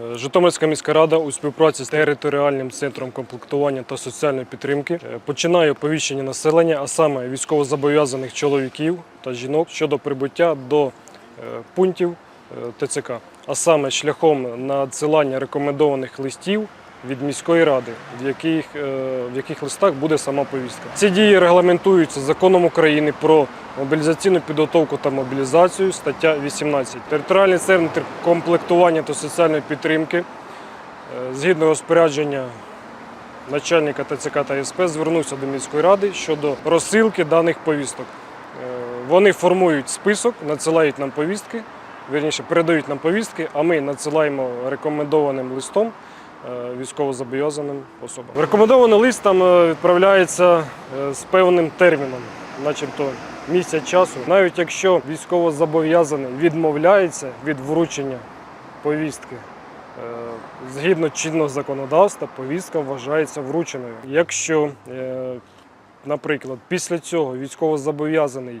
Е, Житомирська міська рада у співпраці з територіальним центром комплектування та соціальної підтримки е, починає оповіщення населення, а саме військовозобов'язаних чоловіків та жінок щодо прибуття до е, пунктів ТЦК, а саме шляхом надсилання рекомендованих листів від міської ради, в яких, е, в яких листах буде сама повістка. Ці дії регламентуються законом України про мобілізаційну підготовку та мобілізацію, стаття 18. Територіальний центр комплектування та соціальної підтримки е, згідно розпорядження начальника ТЦК та СП звернувся до міської ради щодо розсилки даних повісток. Е, Вони формують список, надсилають нам повістки, вірніше передають нам повістки, а ми надсилаємо рекомендованим листом військовозобов'язаним особам. Рекомендований лист там е, відправляється е, з певним терміном, начебто місяць часу. Навіть якщо військовозобов'язаний відмовляється від вручення повістки, е, згідно чинного законодавства, повістка вважається врученою. Якщо, е, наприклад, після цього військовозобов'язаний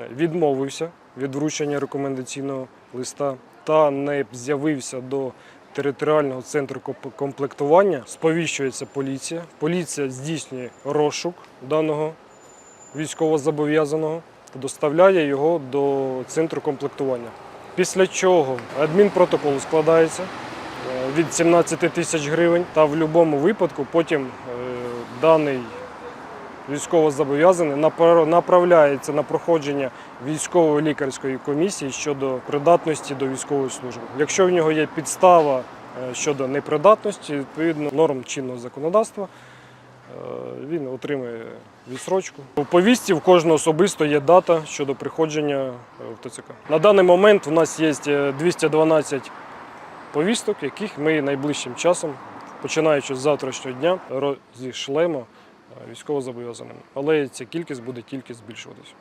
е, відмовився від вручення рекомендаційного листа та не з'явився до територіального центру комплектування, сповіщується поліція. Поліція здійснює розшук даного військовозобов'язаного та доставляє його до центру комплектування. Після чого адмінпротокол складається е, від 17 тисяч гривень, та в будь-якому випадку потім е, даний військовозобов'язаний напра- направляється на проходження військової лікарської комісії щодо придатності до військової служби. Якщо в нього є підстава е, щодо непридатності, відповідно норм чинного законодавства, е, він отримує відсрочку. У повістці в кожного особисто є дата щодо приходження е, в ТЦК. На даний момент у нас є е, 212 повісток, яких ми найближчим часом, починаючи з завтрашнього дня, розішлемо е, військовозобов'язаним. Але ця кількість буде тільки збільшуватися.